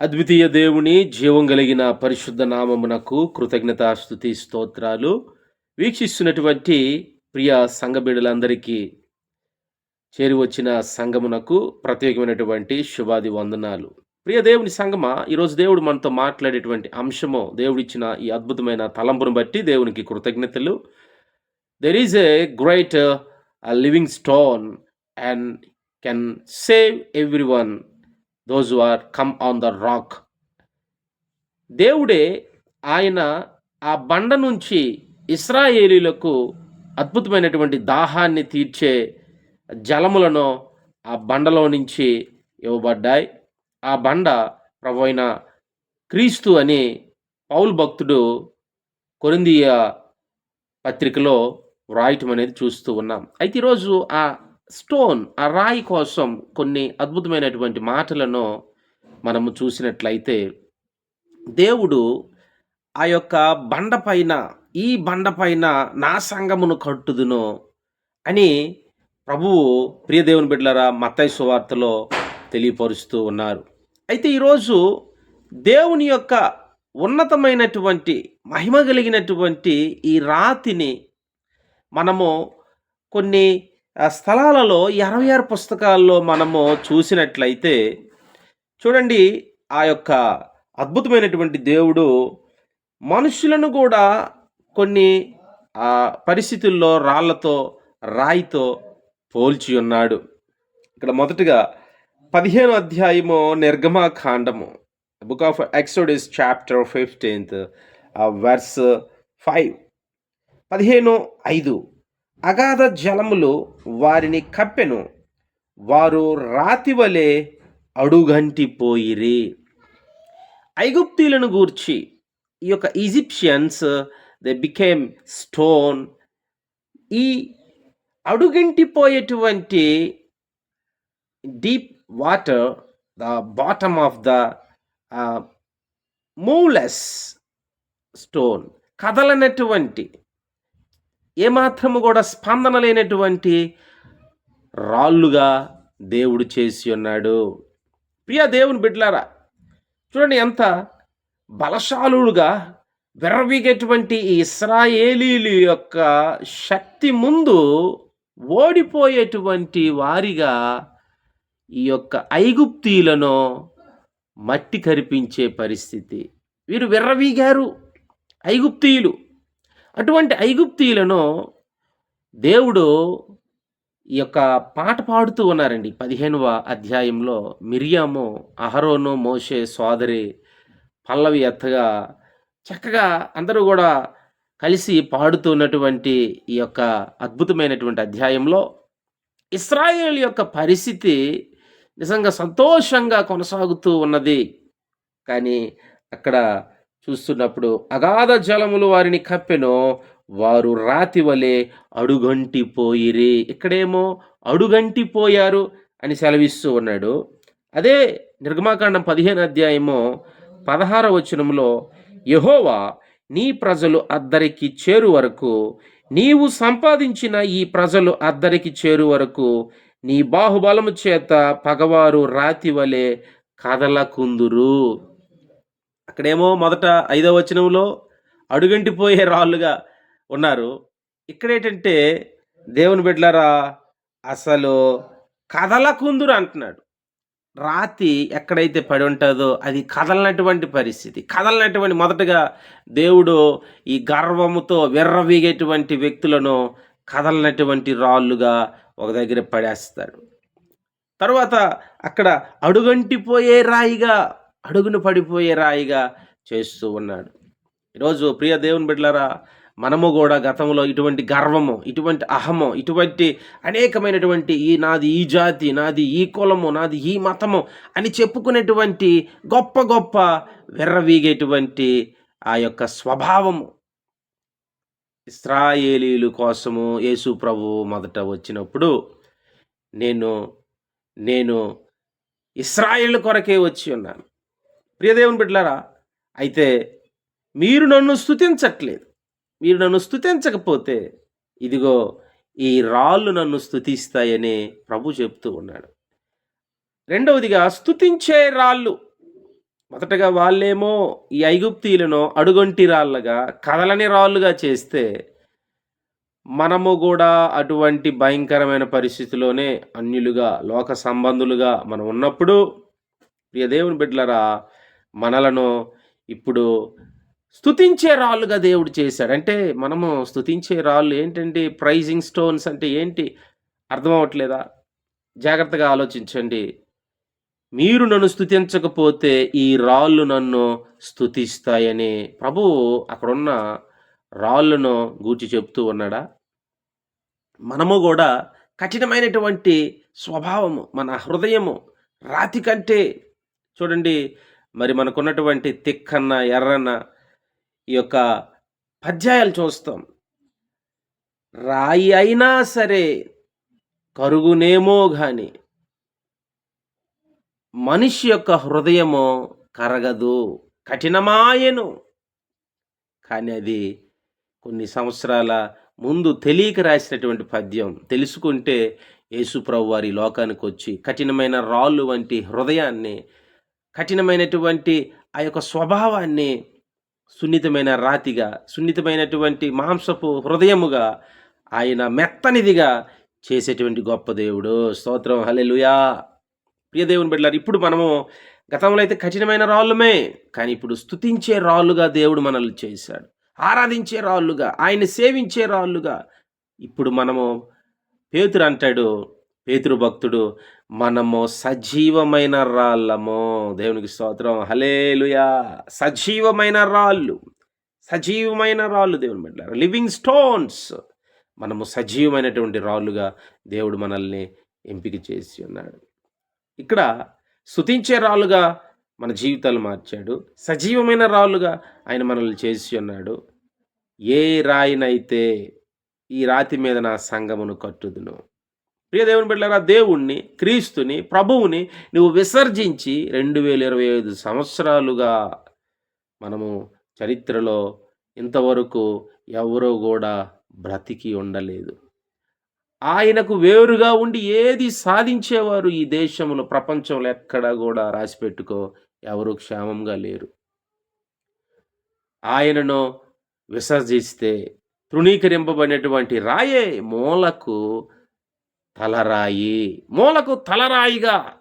అద్వితీయ దేవుని జీవం కలిగిన పరిశుద్ధ నామమునకు కృతజ్ఞతాస్తుతి స్తోత్రాలు. వీక్షిస్తున్నటువంటి ప్రియ సంఘ చేరివచ్చిన సంఘమునకు ప్రత్యేకమైనటువంటి శుభాది వందనాలు. ప్రియ దేవుని సంగమా ఈరోజు దేవుడు మనతో మాట్లాడేటువంటి అంశము దేవుడిచ్చిన ఈ అద్భుతమైన తలంపును బట్టి దేవునికి కృతజ్ఞతలు. There is a great living stone and can save every one those are come on the rock దేవుడే ఆయన ఆ బండ నుంచి ఇస్రాయేలీలకు అద్భుతమైనటువంటి దాహాన్ని తీర్చే జలములను ఆ బండలో నుంచి ఇవ్వబడ్డాయి. ఆ బండ ప్రభు అయిన క్రీస్తు అని పౌల్ భక్తుడు కొరిందియ పత్రికలో వ్రాయటం అనేది చూస్తూ ఉన్నాం. అయితే ఈరోజు ఆ స్టోన్ ఆ రాయి కోసం కొన్ని అద్భుతమైనటువంటి మాటలను మనము చూసినట్లయితే దేవుడు ఆ యొక్క బండ పైన ఈ బండ పైన నా సంగమును కట్టుదును అని ప్రభువు ప్రియదేవుని బిడ్డలరా మత్తయ్య సువార్తలో తెలియపరుస్తూ ఉన్నారు. అయితే ఈరోజు దేవుని యొక్క ఉన్నతమైనటువంటి మహిమ కలిగినటువంటి ఈ రాతిని మనము కొన్ని స్థలాలలో ఇరవై ఆరు పుస్తకాల్లో మనము చూసినట్లయితే చూడండి ఆ యొక్క అద్భుతమైనటువంటి దేవుడు మనుషులను కూడా కొన్ని ఆ పరిస్థితుల్లో రాళ్ళతో రాయితో పోల్చి ఉన్నాడు. ఇక్కడ మొదటగా పదిహేను అధ్యాయము నిర్గమాకాండము book of Exodus chapter fifteenth verse five. పదిహేను ఐదు. అగాధ జలములు వారిని కప్పెను. వారు రాతి వలె అడుగంటిపోయిరి. ఐగుప్తీలను గూర్చి ఈ యొక్క ఈజిప్షియన్స్ దే బికేమ్ స్టోన్ ఈ అడుగంటిపోయేటువంటి deep water the bottom of the moveless stone కదలనటువంటి ఏమాత్రము కూడా స్పందన లేనటువంటి రాళ్ళుగా దేవుడు చేసి ఉన్నాడు. ప్రియ దేవుని బిడ్లారా చూడండి ఎంత బలశాలుడుగా విర్రవీగేటువంటి ఈ ఇస్రాయేలీలు యొక్క శక్తి ముందు ఓడిపోయేటువంటి వారిగా ఈ యొక్క ఐగుప్తీలను మట్టి కరిపించే పరిస్థితి. వీరు విర్రవీగారు ఐగుప్తీయులు. అటువంటి ఐగుప్తీయులను దేవుడు ఈ యొక్క పాట పాడుతూ ఉన్నారండి. పదిహేనవ అధ్యాయంలో మిరియాము అహరోను మోషే సోదరి పల్లవి ఎత్తగా చక్కగా అందరూ కూడా కలిసి పాడుతున్నటువంటి ఈ యొక్క అద్భుతమైనటువంటి అధ్యాయంలో ఇస్రాయేల్ యొక్క పరిస్థితి నిజంగా సంతోషంగా కొనసాగుతూ ఉన్నది. కానీ అక్కడ చూస్తున్నప్పుడు అగాధ జలములు వారిని కప్పెను వారు రాతి వలె అడుగంటిపోయిరి. ఇక్కడేమో అడుగంటిపోయారు అని సెలవిస్తూ ఉన్నాడు. అదే నిర్గమాకాండం పదిహేను అధ్యాయము పదహార వచనంలో యహోవా నీ ప్రజలు అద్దరికి చేరు వరకు నీవు సంపాదించిన ఈ ప్రజలు అద్దరికి చేరు వరకు నీ బాహుబలము చేత పగవారు రాతి వలె కదలకుందురు. అక్కడేమో మొదట ఐదవ వచనంలో అడుగంటిపోయే రాళ్ళుగా ఉన్నారు. ఇక్కడేంటంటే దేవుని బిడ్డలారా అసలు కదలకుందురు అంటున్నాడు. రాతి ఎక్కడైతే పడి ఉంటుందో అది కదలనటువంటి పరిస్థితి. కదలనటువంటి మొదటగా దేవుడు ఈ గర్వముతో విర్రవీగేటువంటి వ్యక్తులను కదలనటువంటి రాళ్ళుగా ఒక దగ్గర పడేస్తాడు. తర్వాత అక్కడ అడుగంటిపోయే రాయిగా అడుగును పడిపోయే రాయిగా చేస్తూ ఉన్నాడు. ఈరోజు ప్రియ దేవుని బిడ్డలరా మనము కూడా గతంలో ఇటువంటి గర్వము ఇటువంటి అహము ఇటువంటి అనేకమైనటువంటి ఈ నాది ఈ జాతి నాది ఈ కులము నాది ఈ మతము అని చెప్పుకునేటువంటి గొప్ప గొప్ప విర్రవీగేటువంటి ఆ యొక్క స్వభావము. ఇస్రాయేలీలు కోసము యేసు ప్రభు మొదట వచ్చినప్పుడు నేను నేను ఇస్రాయేల్ కొరకే వచ్చి ఉన్నాను. ప్రియదేవుని బిడ్డలారా అయితే మీరు నన్ను స్థుతించట్లేదు మీరు నన్ను స్థుతించకపోతే ఇదిగో ఈ రాళ్ళు నన్ను స్థుతిస్తాయని ప్రభు చెప్తూ ఉన్నాడు. రెండవదిగా స్థుతించే రాళ్ళు. మొదటగా వాళ్ళేమో ఈ ఐగుప్తీయులను అడుగొంటి రాళ్ళగా కదలని రాళ్ళుగా చేస్తే మనము కూడా అటువంటి భయంకరమైన పరిస్థితిలోనే అన్యులుగా లోక సంబంధులుగా మనం ఉన్నప్పుడు ప్రియ దేవుని బిడ్డలరా మనలను ఇప్పుడు స్థుతించే రాళ్ళుగా దేవుడు చేశాడు. అంటే మనము స్తుతించే రాళ్ళు ఏంటంటే ప్రైజింగ్ స్టోన్స్ అంటే ఏంటి? అర్థం అవ్వట్లేదా? జాగ్రత్తగా ఆలోచించండి. మీరు నన్ను స్థుతించకపోతే ఈ రాళ్ళు నన్ను స్థుతిస్తాయని ప్రభువు అక్కడున్న రాళ్ళను గూర్చి చెప్తూ ఉన్నాడా? మనము కూడా కఠినమైనటువంటి స్వభావము మన హృదయము రాతి కంటే చూడండి మరి మనకున్నటువంటి తిక్కన్న ఎర్రన్న ఈ యొక్క పద్యాయాలు చూస్తాం. రాయి అయినా సరే కరుగునేమో కానీ మనిషి యొక్క హృదయము కరగదు కఠినమాయను. కానీ అది కొన్ని సంవత్సరాల ముందు తెలియక రాసినటువంటి పద్యం. తెలుసుకుంటే యేసుప్రభు వారి లోకానికి వచ్చి కఠినమైన రాళ్ళు వంటి హృదయాన్ని కఠినమైనటువంటి ఆ యొక్క స్వభావాన్ని సున్నితమైన రాతిగా సున్నితమైనటువంటి మాంసపు హృదయముగా ఆయన మెత్తనిదిగా చేసేటువంటి గొప్ప దేవుడు. స్తోత్రం. హలెలుయా ప్రియ దేవుని బిడ్డలారు ఇప్పుడు మనము గతంలో అయితే కఠినమైన రాళ్ళమే కానీ ఇప్పుడు స్తుతించే రాళ్ళుగా దేవుడు మనల్ని చేశాడు. ఆరాధించే రాళ్ళుగా ఆయన సేవించే రాళ్ళుగా. ఇప్పుడు మనము పేతురు అంటాడు పేతురు భక్తుడు మనము సజీవమైన రాళ్ళము. దేవునికి స్తోత్రం. హలేలుయా సజీవమైన రాళ్ళు. సజీవమైన రాళ్ళు దేవుని పెట్టారు లివింగ్ స్టోన్స్ మనము సజీవమైనటువంటి రాళ్ళుగా దేవుడు మనల్ని ఎంపిక చేసి ఉన్నాడు. ఇక్కడ స్థుతించే రాళ్ళుగా మన జీవితాలు మార్చాడు. సజీవమైన రాళ్ళుగా ఆయన మనల్ని చేసి ఉన్నాడు. ఏ రాయినైతే ఈ రాతి మీద నా సంగమును కట్టుదును. ప్రియ దేవుని బిడ్డలారా దేవుణ్ణి క్రీస్తుని ప్రభువుని నువ్వు విసర్జించి రెండు వేల ఇరవై ఐదు సంవత్సరాలుగా మనము చరిత్రలో ఇంతవరకు ఎవరో కూడా బ్రతికి ఉండలేదు. ఆయనకు వేరుగా ఉండి ఏది సాధించేవారు ఈ దేశంలో ప్రపంచంలో ఎక్కడా కూడా రాసిపెట్టుకో ఎవరు క్షేమంగా లేరు. ఆయనను విసర్జిస్తే తృణీకరింపబడినటువంటి రాయే మూలకు తలరాయి. మూలకు తలరాయిగా.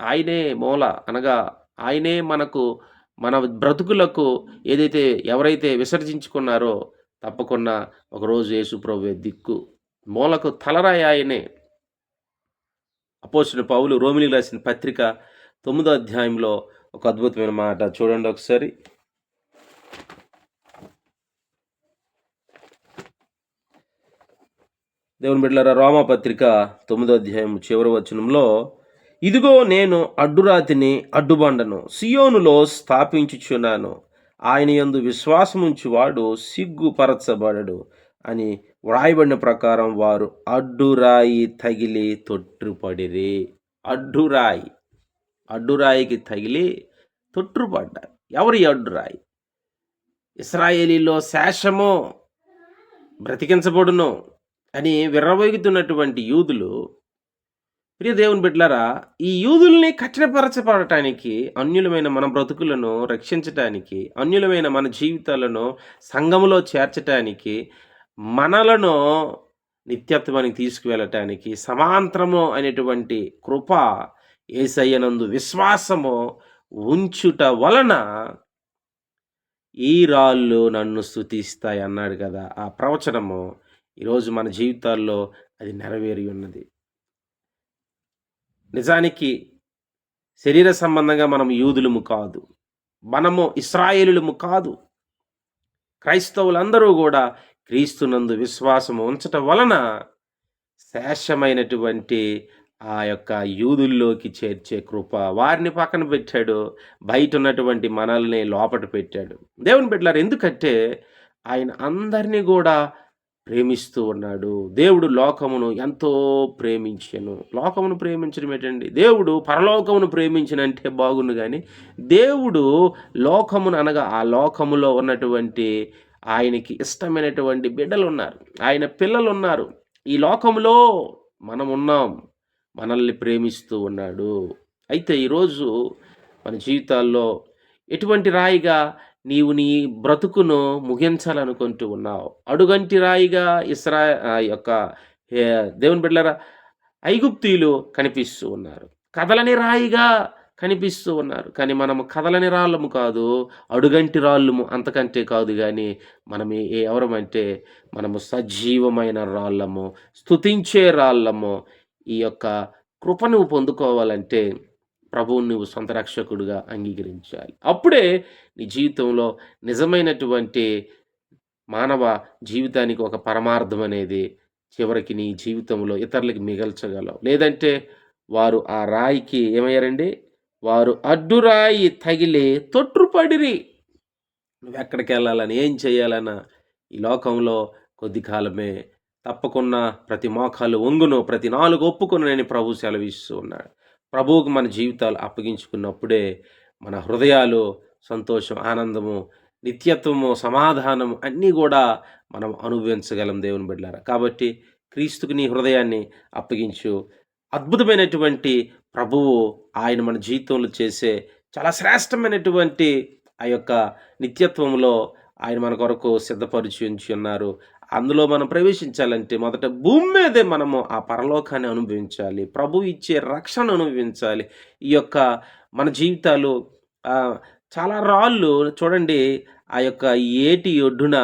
ఆయనే మూల అనగా ఆయనే మనకు మన బ్రతుకులకు ఏదైతే ఎవరైతే విసర్జించుకున్నారో తప్పకుండా ఒకరోజు యేసుప్రభువే దిక్కు. మూలకు తలరాయి ఆయనే. అపోసిన పౌలు రోమిలి రాసిన పత్రిక తొమ్మిదో అధ్యాయంలో ఒక అద్భుతమైన మాట చూడండి ఒకసారి. దేవుని బిడ్డలారా రోమపత్రిక తొమ్మిదో అధ్యాయం చివరి వచనంలో ఇదిగో నేను అడ్డురాతిని అడ్డుబండను సియోనులో స్థాపించుచున్నాను. ఆయన యందు విశ్వాసముంచువాడు సిగ్గుపరచబడడు అని వ్రాయబడిన ప్రకారం వారు అడ్డురాయి తగిలి తొట్టుపడిరి. అడ్డురాయి అడ్డురాయికి తగిలి తొట్టుపడ్డారు. ఎవరి అడ్డురాయి? ఇస్రాయేలీలో శేషము బ్రతికించబడును. అని విర్రవోగుతున్నటువంటి యూదులు ప్రియ దేవుని బిడ్డలారా ఈ యూదుల్ని కఠినపరచబడటానికి అన్యులమైన మన బ్రతుకులను రక్షించటానికి అన్యులమైన మన జీవితాలను సంఘములో చేర్చటానికి మనలను నిత్యత్వానికి తీసుకువెళ్ళటానికి సమాంతరము అనేటువంటి కృప ఏసయ్యనందు విశ్వాసము ఉంచుట వలన ఈ రాళ్ళు నన్ను స్థుతిస్తాయి అన్నాడు కదా ఆ ప్రవచనము. ఈరోజు మన జీవితాల్లో అది నెరవేరి ఉన్నది. నిజానికి శరీర సంబంధంగా మనం యూదులము కాదు. మనము ఇస్రాయేలులము కాదు. క్రైస్తవులందరూ కూడా క్రీస్తునందు విశ్వాసము ఉంచటం వలన శేషమైనటువంటి ఆ యొక్క యూదుల్లోకి చేర్చే కృప వారిని పక్కన పెట్టాడు. బయట ఉన్నటువంటి మనల్ని లోపట పెట్టాడు. దేవుని పెట్టారు ఎందుకంటే ఆయన అందరినీ కూడా ప్రేమిస్తూ ఉన్నాడు. దేవుడు లోకమును ఎంతో ప్రేమించను. లోకమును ప్రేమించడం ఏంటండి? దేవుడు పరలోకమును ప్రేమించనంటే బాగుండు కానీ దేవుడు లోకమును అనగా ఆ లోకములో ఉన్నటువంటి ఆయనకి ఇష్టమైనటువంటి బిడ్డలు ఉన్నారు ఆయన పిల్లలు ఉన్నారు ఈ లోకములో మనం ఉన్నాం మనల్ని ప్రేమిస్తూ ఉన్నాడు. అయితే ఈరోజు మన జీవితాల్లో ఎటువంటి రాయిగా నీవు నీ బ్రతుకును ముగించాలనుకుంటూ ఉన్నావు. అడుగంటి రాయిగా ఇస్రా ఆ యొక్క దేవుని బిడ్డలారా ఐగుప్తీలు కనిపిస్తూ ఉన్నారు. కదలని రాయిగా కనిపిస్తూ ఉన్నారు. కానీ మనము కదలని రాళ్ళము కాదు అడుగంటి రాళ్ళము అంతకంటే కాదు కానీ మనం ఏ- ఎవరమంటే మనము సజీవమైన రాళ్ళము స్తుతించే రాళ్ళము ఈ యొక్క కృపను పొందుకోవాలంటే ప్రభువుని నువ్వు సొంత రక్షకుడిగా అంగీకరించాలి. అప్పుడే నీ జీవితంలో నిజమైనటువంటి మానవ జీవితానికి ఒక పరమార్థం అనేది చివరికి నీ జీవితంలో ఇతరులకి మిగల్చగలవు. లేదంటే వారు ఆ రాయికి ఏమయ్యారండి? వారు అడ్డురాయి తగిలి తొట్టుపడిరి నువ్వు ఎక్కడికి వెళ్ళాలని ఏం చేయాలన్నా ఈ లోకంలో కొద్ది కాలమే తప్పకుండా ప్రతి మోకాలు వంగును ప్రతి నాలుగు ఒప్పుకును నేను ప్రభు సెలవిస్తూ ఉన్నాడు. ప్రభువుకు మన జీవితాలు అప్పగించుకున్నప్పుడే మన హృదయాలు సంతోషం ఆనందము నిత్యత్వము సమాధానము అన్నీ కూడా మనం అనుభవించగలం దేవుని బిడ్డారా కాబట్టి క్రీస్తుకు నీ హృదయాన్ని అప్పగించు. అద్భుతమైనటువంటి ప్రభువు ఆయన మన జీవితంలో చేసే చాలా శ్రేష్టమైనటువంటి ఆ యొక్క నిత్యత్వంలో ఆయన మన కొరకు సిద్ధపరిచి ఉంచి ఉన్నారు. అందులో మనం ప్రవేశించాలంటే మొదట భూమి మీదే మనము ఆ పరలోకాన్ని అనుభవించాలి ప్రభు ఇచ్చే రక్షణ అనుభవించాలి. ఈ యొక్క మన జీవితాలు చాలా రాళ్ళు చూడండి ఆ యొక్క ఏటి ఒడ్డున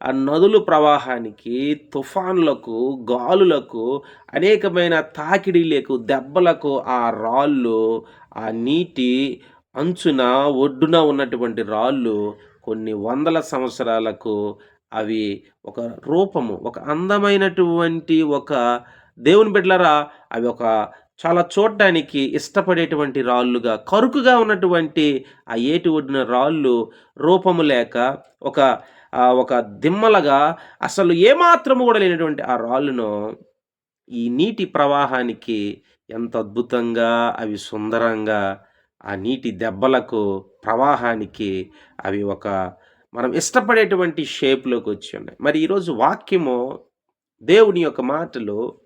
ఆ నదుల ప్రవాహానికి తుఫాన్లకు గాలులకు అనేకమైన తాకిడిలకు దెబ్బలకు ఆ రాళ్ళు ఆ నీటి అంచున ఒడ్డున ఉన్నటువంటి రాళ్ళు కొన్ని వందల సంవత్సరాలకు అవి ఒక రూపము ఒక అందమైనటువంటి ఒక దేవుని బిడ్డలరా అవి ఒక చాలా చూడటానికి ఇష్టపడేటువంటి రాళ్ళుగా కరుకుగా ఉన్నటువంటి ఆ ఏటి ఒడ్డిన రాళ్ళు రూపము లేక ఒక ఒక దిమ్మలగా అసలు ఏమాత్రము కూడా లేనటువంటి ఆ రాళ్ళును ఈ నీటి ప్రవాహానికి ఎంత అద్భుతంగా అవి సుందరంగా ఆ నీటి దెబ్బలకు ప్రవాహానికి అవి ఒక మనం ఇష్టపడేటువంటి షేప్లోకి వచ్చి ఉన్నాయి మరి ఈరోజు వాక్యము దేవుని యొక్క మాటలు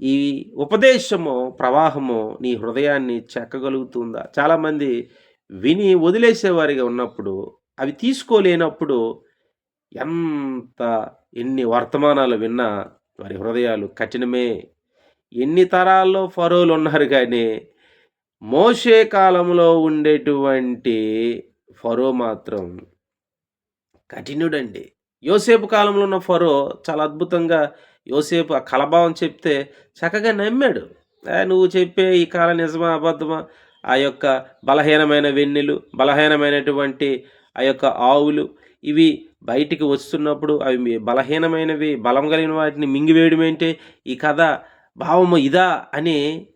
ఈ ఉపదేశము ప్రవాహము నీ హృదయాన్ని చెక్కగలుగుతుందా? చాలామంది విని వదిలేసేవారిగా ఉన్నప్పుడు అవి తీసుకోలేనప్పుడు ఎంత ఎన్ని వర్తమానాలు విన్నా వారి హృదయాలు కఠినమే. ఎన్ని తరాల్లో ఫరోలు ఉన్నారు కానీ మోసే కాలంలో ఉండేటువంటి ఫరో మాత్రం కఠినుడండి. యోసేపు కాలంలో ఉన్న ఫరో చాలా అద్భుతంగా యోసేపు ఆ కలభావం చెప్తే చక్కగా నమ్మాడు. నువ్వు చెప్పే ఈ కాల నిజమా అబద్ధమా? ఆ యొక్క బలహీనమైన వెన్నెలు బలహీనమైనటువంటి ఆ యొక్క ఆవులు ఇవి బయటికి వస్తున్నప్పుడు అవి మీ బలహీనమైనవి బలం కలిగిన వాటిని మింగివేయడం ఏంటి? ఈ కథ భావము ఇదా? అని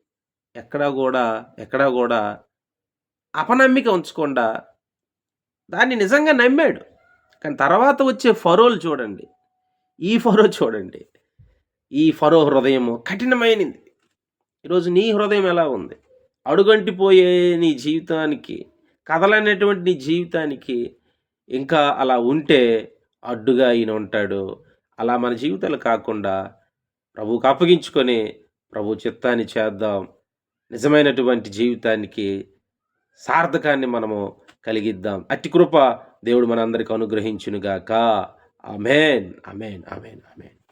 ఎక్కడా కూడా ఎక్కడా కూడా అపనమ్మిక ఉంచకుండా దాన్ని నిజంగా నమ్మాడు. కానీ తర్వాత వచ్చే ఫరోలు చూడండి. ఈ ఫరో చూడండి. ఈ ఫరో హృదయము కఠినమైనది. ఈరోజు నీ హృదయం ఎలా ఉంది? అడుగంటిపోయే నీ జీవితానికి కదలనేటువంటి నీ జీవితానికి ఇంకా అలా ఉంటే అడ్డుగా ఈయన ఉంటాడు. అలా మన జీవితాలు కాకుండా ప్రభువుకు అప్పగించుకొని ప్రభు చిత్తాన్ని చేద్దాం. నిజమైనటువంటి జీవితానికి సార్థకాన్ని మనము కలిగిద్దాం. అతి కృప దేవుడు మనందరికి అనుగ్రహించునుగాక. అమేన్ అమేన్ అమేన్ అమేన్